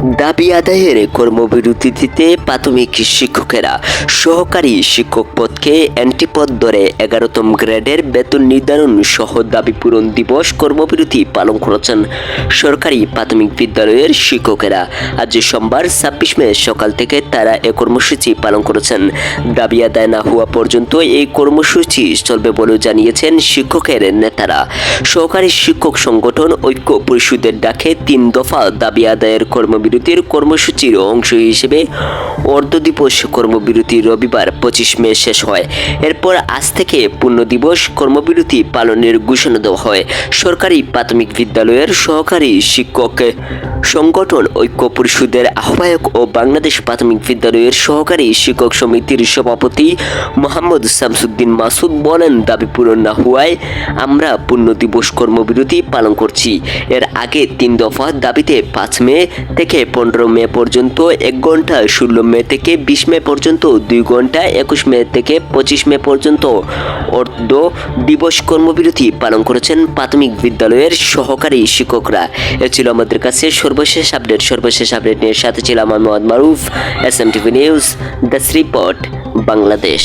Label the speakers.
Speaker 1: দাবি আদায়ের কর্মবিরতিতে প্রাথমিক শিক্ষকেরা সহকারী শিক্ষক পদকে অ্যান্টিপদ ধরে এগারোতম গ্রেডের বেতন নির্ধারণ সহ দাবি পূরণ দিবস কর্মবিরতি পালন করেছেন সরকারি প্রাথমিক বিদ্যালয়ের শিক্ষকেরা। আজ সোমবার ছাব্বিশ মে সকাল থেকে তারা এ কর্মসূচি পালন করেছেন। দাবি আদায় না হওয়া পর্যন্ত এই কর্মসূচি চলবে বলেও জানিয়েছেন শিক্ষকের নেতারা। সহকারী শিক্ষক সংগঠন ঐক্য পরিষদের ডাকে তিন দফা দাবি আদায়ের কর্মবিরতির কর্মসূচির অংশ হিসেবে অর্ধ দিবস কর্মবিরতি রবিবার পঁচিশ মে শেষ হয়। এরপর আজ থেকে পূর্ণ দিবস কর্মবিরতি পালনের ঘোষণা দেওয়া হয়। সরকারি প্রাথমিক বিদ্যালয়ের সহকারী শিক্ষক সংগঠন ঐক্য পরিষদের আহ্বায়ক ও বাংলাদেশ প্রাথমিক বিদ্যালয়ের সহকারী শিক্ষক সমিতির সভাপতি মোহাম্মদ শামসুদ্দিন মাসুদ বলেন, দাবি পূরণ না হওয়ায় আমরা পূর্ণ দিবস কর্মবিরতি পালন করছি। এর আগে তিন দফা দাবিতে পাঁচ মে থেকে পনেরো মে পর্যন্ত এক ঘণ্টা ষোলো মে থেকে বিশ মে পর্যন্ত দুই ঘণ্টা একুশ মে থেকে পঁচিশ মে পর্যন্ত অর্ধ দিবস কর্মবিরতি পালন করেছেন প্রাথমিক বিদ্যালয়ের সহকারী শিক্ষকরা। এ ছিল আমাদের কাছে সর্বশেষ আপডেট। সর্বশেষ আপডেট নিয়ে সাথে ছিলাম আমি Mohammad Maruf S M TV news the report Bangladesh.